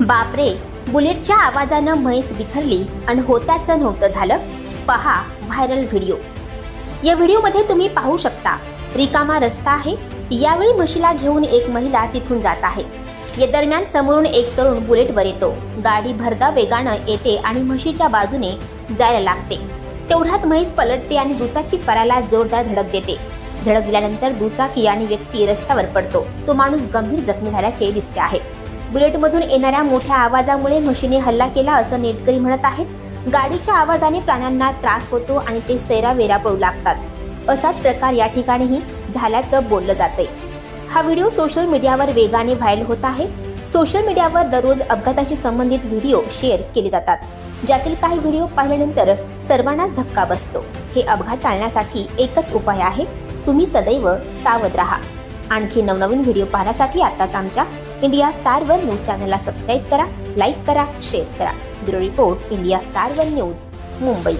बापरे बुलेटच्या आवाजानं म्हैस बिथरली आणि होत्याचं नव्हतं झालं. पहा व्हायरल व्हिडिओ. या व्हिडिओमध्ये तुम्ही पाहू शकता रिकामा रस्ता आहे. यावेळी म्हशीला घेऊन एक महिला तिथून जात आहे. या दरम्यान समोरून एक तरुण बुलेटवर येतो. गाडी भरदा वेगानं येते आणि म्हशीच्या बाजूने जायला लागते. तेवढ्यात म्हैस पलटते आणि दुचाकी स्वाराला जोरदार धडक देते. धडक दिल्यानंतर दुचाकी आणि व्यक्ती रस्त्यावर पडतो. तो माणूस गंभीर जखमी झाल्याचे दिसते आहे. बुलेटमधून येणाऱ्या मोठ्या आवाजामुळे म्हशीने हल्ला केला असं नेटकरी म्हणत आहेत. गाडीच्या आवाजाने प्राण्यांना त्रास होतो आणि ते सैरावेरा पळू लागतात. असाच प्रकार या ठिकाणीही झाल्याचं बोललं जातंय. हा व्हिडिओ सोशल मीडियावर वेगाने व्हायरल होत आहे. सोशल मीडियावर दररोज अपघाताशी संबंधित व्हिडिओ शेअर केले जातात. ज्यातील काही व्हिडिओ पाहिल्यानंतर सर्वांनाच धक्का बसतो. हे अपघात टाळण्यासाठी एकच उपाय आहे. तुम्ही सदैव सावध राहा. आणखी नवनवीन व्हिडिओ पाहण्यासाठी आताच आमच्या इंडिया स्टार वन न्यूज चॅनलला सबस्क्राईब करा लाईक करा शेअर करा. Bureau report India star one news Mumbai.